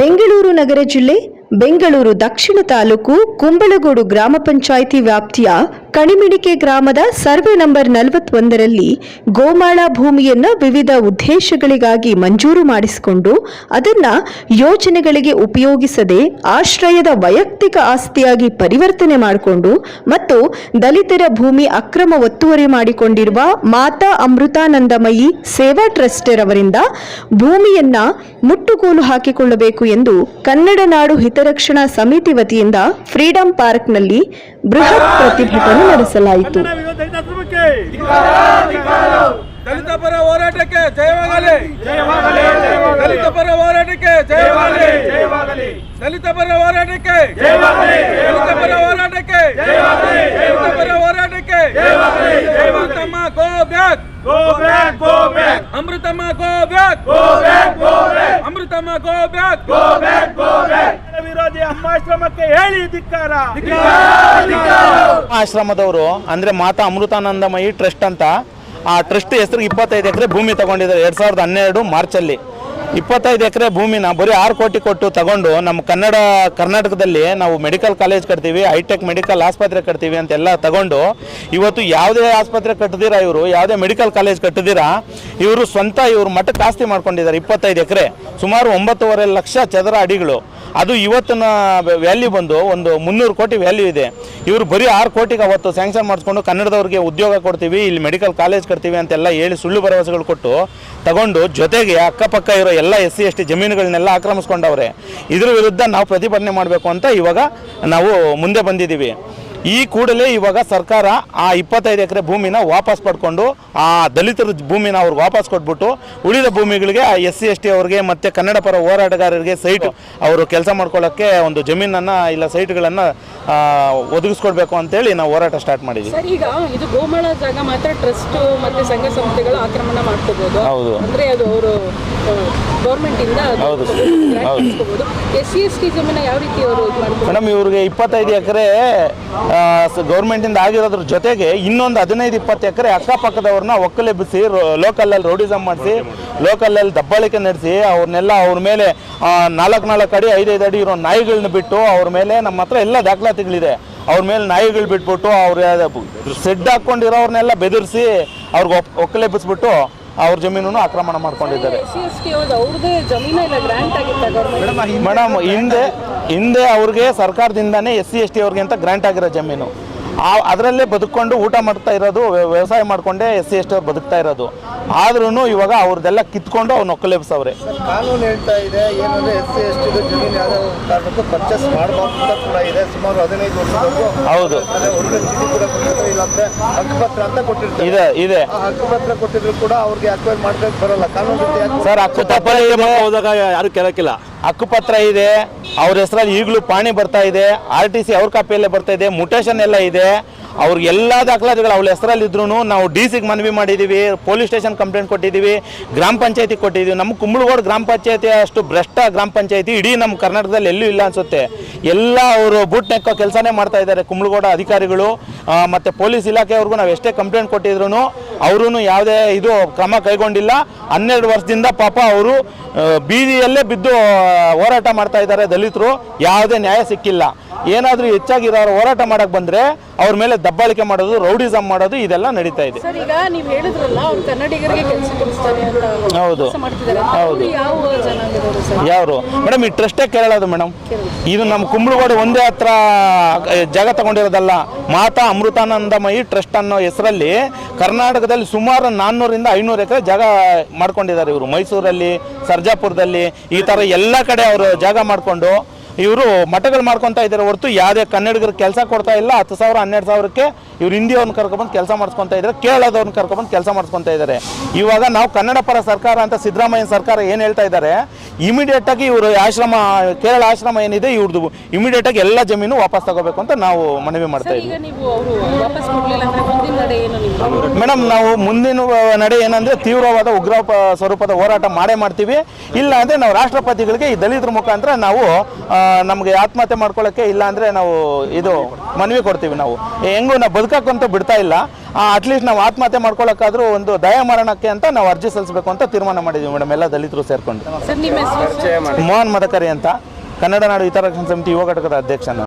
ಬೆಂಗಳೂರು ನಗರ ಜಿಲ್ಲೆ ಬೆಂಗಳೂರು ದಕ್ಷಿಣ ತಾಲೂಕು ಕುಂಬಳಗೋಡು ಗ್ರಾಮ ಪಂಚಾಯಿತಿ ವ್ಯಾಪ್ತಿಯ ಕಣಿಮಿಡಿಕೆ ಗ್ರಾಮದ ಸರ್ವೆ ನಂಬರ್ ನಲವತ್ತೊಂದರಲ್ಲಿ ಗೋಮಾಳ ಭೂಮಿಯನ್ನ ವಿವಿಧ ಉದ್ದೇಶಗಳಿಗಾಗಿ ಮಂಜೂರು ಮಾಡಿಸಿಕೊಂಡು ಅದನ್ನ ಯೋಜನೆಗಳಿಗೆ ಉಪಯೋಗಿಸದೆ ಆಶ್ರಯದ ವೈಯಕ್ತಿಕ ಆಸ್ತಿಯಾಗಿ ಪರಿವರ್ತನೆ ಮಾಡಿಕೊಂಡು ಮತ್ತು ದಲಿತರ ಭೂಮಿ ಅಕ್ರಮ ಒತ್ತುವರಿ ಮಾಡಿಕೊಂಡಿರುವ ಮಾತಾ ಅಮೃತಾನಂದಮಯಿ ಸೇವಾ ಟ್ರಸ್ಟರ್ ಅವರಿಂದ ಭೂಮಿಯನ್ನ ಮುಟ್ಟುಗೋಲು ಹಾಕಿಕೊಳ್ಳಬೇಕು ಎಂದು ಕನ್ನಡ ನಾಡು ಹಿತರಕ್ಷಣಾ ಸಮಿತಿ ವತಿಯಿಂದ ಫ್ರೀಡಂ ಪಾರ್ಕ್ನಲ್ಲಿ ಬೃಹತ್ ಪ್ರತಿಭಟನೆ ನಡೆಸಲಾಯಿತು ಕನ್ನಡ ವಿರೋಧ ಹಿತಾಸಕ್ರಮಕ್ಕೆ ದಲಿತ ಪರ ಹೋರಾಟಕ್ಕೆ ಜಯವಾಗಲಿ ಜಯವಾಗಲಿ ದಲಿತ ಪರ ಹೋರಾಟಕ್ಕೆ ಜಯವಾಗಲಿ ಜಯವಾಗಲಿ ದಲಿತ ಪರ ಹೋರಾಟಕ್ಕೆ ಜಯವಾಗಲಿ ದಲಿತ ಪರ ಹೋರಾಟಕ್ಕೆ ಜಯವಾಗಲಿ ದಲಿತ ಪರ ಹೋರಾಟಕ್ಕೆ ಜಯವಾಗಲಿ Amrutamma go back go back go back Amrutamma go back go back go back Amrutamma go back go back go back ವಿರೋಧಿ ಅಮ್ಮಾಶ್ರಮಕ್ಕೆ ಹೇಳಿ ಧಿಕ್ಕಾರ. ಆಶ್ರಮದವರು, ಅಂದ್ರೆ ಮಾತಾ ಅಮೃತಾನಂದಮಯಿ ಟ್ರಸ್ಟ್ ಅಂತ, ಆ ಟ್ರಸ್ಟ್ ಹೆಸರು ಇಪ್ಪತ್ತೈದು ಎಕರೆ ಭೂಮಿ ತಗೊಂಡಿದ್ದಾರೆ. ಎರಡ್ ಸಾವಿರದ ಹನ್ನೆರಡು ಮಾರ್ಚಲ್ಲಿ. ಇಪ್ಪತ್ತೈದು ಎಕರೆ ಭೂಮಿನ ಬರೀ ಆರು ಕೋಟಿ ಕೊಟ್ಟು ತಗೊಂಡು ನಮ್ಮ ಕನ್ನಡ, ಕರ್ನಾಟಕದಲ್ಲಿ ನಾವು ಮೆಡಿಕಲ್ ಕಾಲೇಜ್ ಕಟ್ತೀವಿ, ಹೈಟೆಕ್ ಮೆಡಿಕಲ್ ಆಸ್ಪತ್ರೆ ಕಟ್ತೀವಿ ಅಂತೆಲ್ಲ ತಗೊಂಡು ಇವತ್ತು ಯಾವುದೇ ಆಸ್ಪತ್ರೆ ಕಟ್ಟಿದಿರ ಇವರು, ಯಾವುದೇ ಮೆಡಿಕಲ್ ಕಾಲೇಜ್ ಕಟ್ಟಿದಿರ ಇವರು ಸ್ವಂತ ಇವರು ಮಠಕ್ಕೆ ಆಸ್ತಿ ಮಾಡ್ಕೊಂಡಿದ್ದಾರೆ ಇಪ್ಪತ್ತೈದು ಎಕರೆ, ಸುಮಾರು ಒಂಬತ್ತುವರೆ ಲಕ್ಷ ಚದರ ಅಡಿಗಳು. ಅದು ಇವತ್ತಿನ ವ್ಯಾಲ್ಯೂ ಬಂದು ಒಂದು ಮುನ್ನೂರು ಕೋಟಿ ವ್ಯಾಲ್ಯೂ ಇದೆ. ಇವರು ಬರೀ ಆರು ಕೋಟಿಗೆ ಅವತ್ತು ಸ್ಯಾಂಕ್ಷನ್ ಮಾಡಿಸ್ಕೊಂಡು ಕನ್ನಡದವ್ರಿಗೆ ಉದ್ಯೋಗ ಕೊಡ್ತೀವಿ, ಇಲ್ಲಿ ಮೆಡಿಕಲ್ ಕಾಲೇಜ್ ಕಟ್ತೀವಿ ಅಂತೆಲ್ಲ ಹೇಳಿ ಸುಳ್ಳು ಭರವಸೆಗಳು ಕೊಟ್ಟು ತಗೊಂಡು ಜೊತೆಗೆ ಅಕ್ಕಪಕ್ಕ ಇರೋ ಎಲ್ಲ ಎಸ್ ಸಿ, ಎಸ್ ಟಿ ಜಮೀನುಗಳನ್ನೆಲ್ಲ ಆಕ್ರಮಿಸ್ಕೊಂಡವ್ರೆ. ಇದ್ರ ವಿರುದ್ಧ ನಾವು ಪ್ರತಿಭಟನೆ ಮಾಡಬೇಕು ಅಂತ ಇವಾಗ ನಾವು ಮುಂದೆ ಬಂದಿದ್ದೀವಿ. ಈ ಕೂಡಲೇ ಇವಾಗ ಸರ್ಕಾರ ಆ ಇಪ್ಪತ್ತೈದು ಎಕರೆ ಭೂಮಿನ ವಾಪಸ್ ಪಡ್ಕೊಂಡು ಆ ದಲಿತರ ಭೂಮಿನ ಅವ್ರಿಗೆ ವಾಪಸ್ ಕೊಟ್ಬಿಟ್ಟು ಉಳಿದ ಭೂಮಿಗಳಿಗೆ ಆ ಎಸ್ ಸಿ ಎಸ್ ಟಿ ಅವ್ರಿಗೆ ಮತ್ತೆ ಕನ್ನಡ ಪರ ಹೋರಾಟಗಾರರಿಗೆ ಸೈಟ್ ಅವರು ಕೆಲಸ ಮಾಡ್ಕೊಳ್ಳೋಕ್ಕೆ ಒಂದು ಜಮೀನನ್ನು ಇಲ್ಲ ಸೈಟ್ಗಳನ್ನು ಒದಗಿಸ್ಕೊಡ್ಬೇಕು ಅಂತೇಳಿ ನಾವು ಹೋರಾಟ ಸ್ಟಾರ್ಟ್ ಮಾಡಿದ್ವಿ ಸರ್ ಈಗ ಇದು ಗೋಮಾಳ ಜಾಗ ಮಾತ್ರ ಟ್ರಸ್ಟ್ ಮತ್ತೆ ಸಂಘ ಸಂಸ್ಥೆಗಳು ಆಕ್ರಮಣ ಮಾಡ್ಕೋಬಹುದು ಹೌದು. ಅಂದ್ರೆ ಅದು ಅವರು ಗೌರ್ಮೆಂಟಿಂದ ಹೌದು. ಹೌದು. ಎಸ್ ಸಿ ಎಸ್ ಟಿ ಜಮೀನ ಯಾವ ರೀತಿ ಅವರು ಮೇಡಮ್ ಇವ್ರಿಗೆ ಇಪ್ಪತ್ತೈದು ಎಕರೆ ಗೌರ್ಮೆಂಟಿಂದ ಆಗಿರೋದ್ರ ಜೊತೆಗೆ ಇನ್ನೊಂದು ಹದಿನೈದು ಇಪ್ಪತ್ತು ಎಕರೆ ಅಕ್ಕಪಕ್ಕದವ್ರನ್ನ ಒಕ್ಕಲೆಬ್ಬಿಸಿ ಲೋಕಲಲ್ಲಿ ರೋಡಿಸಮ್ ಮಾಡಿಸಿ ಲೋಕಲಲ್ಲಿ ದಬ್ಬಾಳಿಕೆ ನಡೆಸಿ, ಅವ್ರನ್ನೆಲ್ಲ ಅವ್ರ ಮೇಲೆ ನಾಲ್ಕು ನಾಲ್ಕು ಅಡಿ, ಐದೈದು ಅಡಿ ಇರೋ ನಾಯಿಗಳನ್ನ ಬಿಟ್ಟು ಅವ್ರ ಮೇಲೆ ನಮ್ಮ ಹತ್ರ ಎಲ್ಲ ದಾಖಲಾತಿಗಳಿದೆ. ಅವ್ರ ಮೇಲೆ ನಾಯಿಗಳು ಬಿಟ್ಬಿಟ್ಟು ಅವ್ರ ಸೆಡ್ ಹಾಕ್ಕೊಂಡಿರೋರ್ನೆಲ್ಲ ಬೆದರಿಸಿ ಅವ್ರಿಗೆ ಒಕ್ ಒಕ್ಕಲೆಬ್ಬಿಸ್ಬಿಟ್ಟು ಅವ್ರ ಜಮೀನು ಆಕ್ರಮಣ ಮಾಡ್ಕೊಂಡಿದ್ದಾರೆ. ಮೇಡಮ್ ಹಿಂದೆ ಹಿಂದೆ ಅವ್ರಿಗೆ ಸರ್ಕಾರದಿಂದಾನೇ ಎಸ್ ಸಿ ಎಸ್ ಟಿ ಅವ್ರಿಗೆ ಅಂತ ಗ್ರ್ಯಾಂಟ್ ಆಗಿರೋ ಜಮೀನು. ಆ ಅದರಲ್ಲೇ ಬದುಕೊಂಡು ಊಟ ಮಾಡ್ತಾ ಇರೋದು ವ್ಯ- ವ್ಯವಸಾಯ ಮಾಡಿಕೊಂಡೇ ಎಸ್ ಸಿ ಎಸ್ ಬದುಕ್ತಾ ಇರೋದು. ಆದ್ರೂ ಇವಾಗ ಅವ್ರದ್ದೆಲ್ಲ ಕಿತ್ಕೊಂಡು ಅವ್ನು ಒಕ್ಕಲೆಬ್ಸವ್ರೆ ಕಾನೂನು ಹೇಳ್ತಾ ಇದೆ ಏನಂದ್ರೆ ಎಸ್ ಸಿ ಎಸ್ ಟಿ ಜಮೀನು ಯಾವುದೇ ಕಾರಣಕ್ಕೂ ಪರ್ಚೇಸ್ ಮಾಡಬಾರ್ದು ಅಂತ ಕೂಡ ಇದೆ. ಸುಮಾರು ಹದಿನೈದು ವರ್ಷದವರೆಗೂ ಹೌದು. ಇಲ್ಲಾಂದ್ರೆ ಹಕ್ಕುಪತ್ರ ಅಂತ ಕೊಟ್ಟಿರ್ತಾರೆ. ಇದೆ ಇದೆ. ಆ ಹಕ್ಕುಪತ್ರ ಕೊಟ್ಟಿದ್ರು ಕೂಡ ಅವ್ರಿಗೆ ಅಕ್ವೈರ್ ಮಾಡ್ಬೇಕು ಬರಲ್ಲ. ಕಾನೂನು ಸರ್ ಹಕ್ಕುಪತ್ರ ಹೋದಾಗ ಯಾರು ಕೇಳಕ್ಕಿಲ್ಲ. ಹಕ್ಕುಪತ್ರ ಇದೆ, ಅವ್ರ ಹೆಸರಲ್ಲಿ ಈಗಲೂ ಪಾಣಿ ಬರ್ತಾ ಇದೆ ಆರ್ ಟಿ ಸಿ ಅವ್ರ ಕಾಪಿಯಲ್ಲೇ ಬರ್ತಾ ಇದೆ ಮುಟೇಶನ್ ಎಲ್ಲ ಇದೆ. ಅವ್ರಿಗೆ ಎಲ್ಲ ದಾಖಲಾತಿಗಳು ಅವ್ರ ಹೆಸರಲ್ಲಿ ಇದ್ರೂ ನಾವು ಡಿ ಸಿಗೆ ಮನವಿ ಮಾಡಿದ್ದೀವಿ ಪೊಲೀಸ್ ಸ್ಟೇಷನ್ ಕಂಪ್ಲೇಂಟ್ ಕೊಟ್ಟಿದ್ದೀವಿ ಗ್ರಾಮ ಪಂಚಾಯತಿ ಕೊಟ್ಟಿದ್ದೀವಿ ನಮ್ಮ ಕುಂಬಳಗೋಡು ಗ್ರಾಮ ಪಂಚಾಯತಿ ಅಷ್ಟು ಭ್ರಷ್ಟ ಗ್ರಾಮ ಪಂಚಾಯತಿ, ಇಡೀ ನಮ್ಮ ಕರ್ನಾಟಕದಲ್ಲಿ ಎಲ್ಲೂ ಇಲ್ಲ ಅನಿಸುತ್ತೆ. ಎಲ್ಲ ಅವರು ಬೂಟ್ ನೆಕ್ಕೋ ಕೆಲಸನೇ ಮಾಡ್ತಾ ಇದ್ದಾರೆ ಕುಂಬಳಗೋಡ ಅಧಿಕಾರಿಗಳು. ಮತ್ತು ಪೊಲೀಸ್ ಇಲಾಖೆಯವ್ರಿಗೂ ನಾವು ಎಷ್ಟೇ ಕಂಪ್ಲೇಂಟ್ ಕೊಟ್ಟಿದ್ರು ಅವರೂ ಯಾವುದೇ ಇದು ಕ್ರಮ ಕೈಗೊಂಡಿಲ್ಲ. ಹನ್ನೆರಡು ವರ್ಷದಿಂದ ಪಾಪ ಅವರು ಬೀದಿಯಲ್ಲೇ ಬಿದ್ದು ಹೋರಾಟ ಮಾಡ್ತಾ ಇದ್ದಾರೆ ದಲಿತರು ಯಾವುದೇ ನ್ಯಾಯ ಸಿಕ್ಕಿಲ್ಲ. ಏನಾದರೂ ಹೆಚ್ಚಾಗಿ ಅವ್ರು ಹೋರಾಟ ಮಾಡಕ್ಕೆ ಬಂದ್ರೆ ಅವ್ರ ಮೇಲೆ ದಬ್ಬಾಳಿಕೆ ಮಾಡೋದು ರೌಡಿಸಮ್ ಮಾಡೋದು ಇದೆಲ್ಲ ನಡೀತಾ ಇದೆ. ಸರ್ ಈಗ ನೀವು ಹೇಳಿದ್ರಲ್ಲ ಅವ್ರು ಕನ್ನಡಿಗರಿಗೆ ಕೆಲಸ ಕೊಡಿಸ್ತಾರೆ ಅಂತ ಹೌದು. ಕೆಲಸ ಮಾಡ್ತಿದ್ದಾರೆ. ಹೌದು. ಅವ್ರು ಯಾವ ಜನಾಂಗದವರು ಸರ್? ಯಾರು ಮೇಡಮ್ ಈ ಟ್ರಸ್ಟೇ ಕೇಳೋದು ಮೇಡಮ್? ಇದು ನಮ್ಮ ಕುಂಬಳಗೋಡು ಒಂದೇ ಹತ್ರ ಜಾಗ ತಗೊಂಡಿರೋದಲ್ಲ. ಮಾತಾ ಅಮೃತಾನಂದಮಯಿ ಟ್ರಸ್ಟ್ ಅನ್ನೋ ಹೆಸರಲ್ಲಿ ಕರ್ನಾಟಕದಲ್ಲಿ ಸುಮಾರು ನಾನ್ನೂರಿಂದ ಐನೂರು ಎಕರೆ ಜಾಗ ಮಾಡ್ಕೊಂಡಿದ್ದಾರೆ ಇವರು. ಮೈಸೂರಲ್ಲಿ ಸರ್ಜಾಪುರದಲ್ಲಿ ಈ ಥರ ಎಲ್ಲ ಕಡೆ ಅವರು ಜಾಗ ಮಾಡಿಕೊಂಡು ಇವರು ಮಠಗಳು ಮಾಡ್ಕೊತಾ ಇದ್ದಾರೆ ಹೊರತು ಯಾವುದೇ ಕನ್ನಡಿಗರು ಕೆಲಸ ಕೊಡ್ತಾ ಇಲ್ಲ ಹತ್ತು ಸಾವಿರ ಹನ್ನೆರಡು ಸಾವಿರಕ್ಕೆ ಇವ್ರು ಹಿಂದಿಯವ್ರನ್ನ ಕರ್ಕೊಬಂದು ಕೆಲಸ ಮಾಡಿಸ್ಕೊತಾ ಇದ್ದಾರೆ ಕೇರಳದವ್ರನ್ನ ಕರ್ಕೊಬಂದು ಕೆಲಸ ಮಾಡಿಸ್ಕೊತಾ ಇದ್ದಾರೆ ಇವಾಗ ನಾವು ಕನ್ನಡ ಪರ ಸರ್ಕಾರ ಅಂತ ಸಿದ್ದರಾಮಯ್ಯ ಸರ್ಕಾರ ಏನು ಹೇಳ್ತಾ ಇದ್ದಾರೆ ಇಮಿಡಿಯೇಟ್ ಆಗಿ ಇವರು ಆಶ್ರಮ ಕೇರಳ ಆಶ್ರಮ ಏನಿದೆ ಇವ್ರದ್ದು ಇಮಿಡಿಯೇಟ್ ಆಗಿ ಎಲ್ಲ ಜಮೀನು ವಾಪಸ್ ತಗೋಬೇಕು ಅಂತ ನಾವು ಮನವಿ ಮಾಡ್ತಾ ಇದ್ದೀವಿ ಮೇಡಮ್ ನಾವು ಮುಂದಿನ ನಡೆ ಏನಂದ್ರೆ ತೀವ್ರವಾದ ಉಗ್ರ ಸ್ವರೂಪದ ಹೋರಾಟ ಮಾಡೇ ಮಾಡ್ತೀವಿ. ಇಲ್ಲ ಅಂದ್ರೆ ನಾವು ರಾಷ್ಟ್ರಪತಿಗಳಿಗೆ ಈ ದಲಿತರ ಮುಖಾಂತರ ನಾವು ನಮಗೆ ಆತ್ಮಹತ್ಯೆ ಮಾಡ್ಕೊಳ್ಳೋಕ್ಕೆ ಇಲ್ಲ ಅಂದ್ರೆ ನಾವು ಇದು ಮನವಿ ಕೊಡ್ತೀವಿ ನಾವು. ಹೆಂಗೂ ನಾವು ಬದುಕಕ್ಕಂತೂ ಬಿಡ್ತಾ ಇಲ್ಲ. ಅಟ್ಲೀಸ್ಟ್ ನಾವು ಆತ್ಮಹತ್ಯೆ ಮಾಡ್ಕೊಳ್ಳೋಕ್ಕಾದ್ರೂ ಒಂದು ದಯಾಮರಣಕ್ಕೆ ಅಂತ ನಾವು ಅರ್ಜಿ ಸಲ್ಲಿಸಬೇಕು ಅಂತ ತೀರ್ಮಾನ ಮಾಡಿದ್ವಿ ಮೇಡಮ್ ಎಲ್ಲ ದಲಿತರು ಸೇರಿಕೊಂಡು. ಸರ್ ನಿಮ್ಮ ಹೆಸರು? ಮೋಹನ್ ಮದಕರಿ ಅಂತ. ಕನ್ನಡ ನಾಡು ಹಿತರಕ್ಷಣಾ ಸಮಿತಿ ಯುವ ಘಟಕದ ಅಧ್ಯಕ್ಷ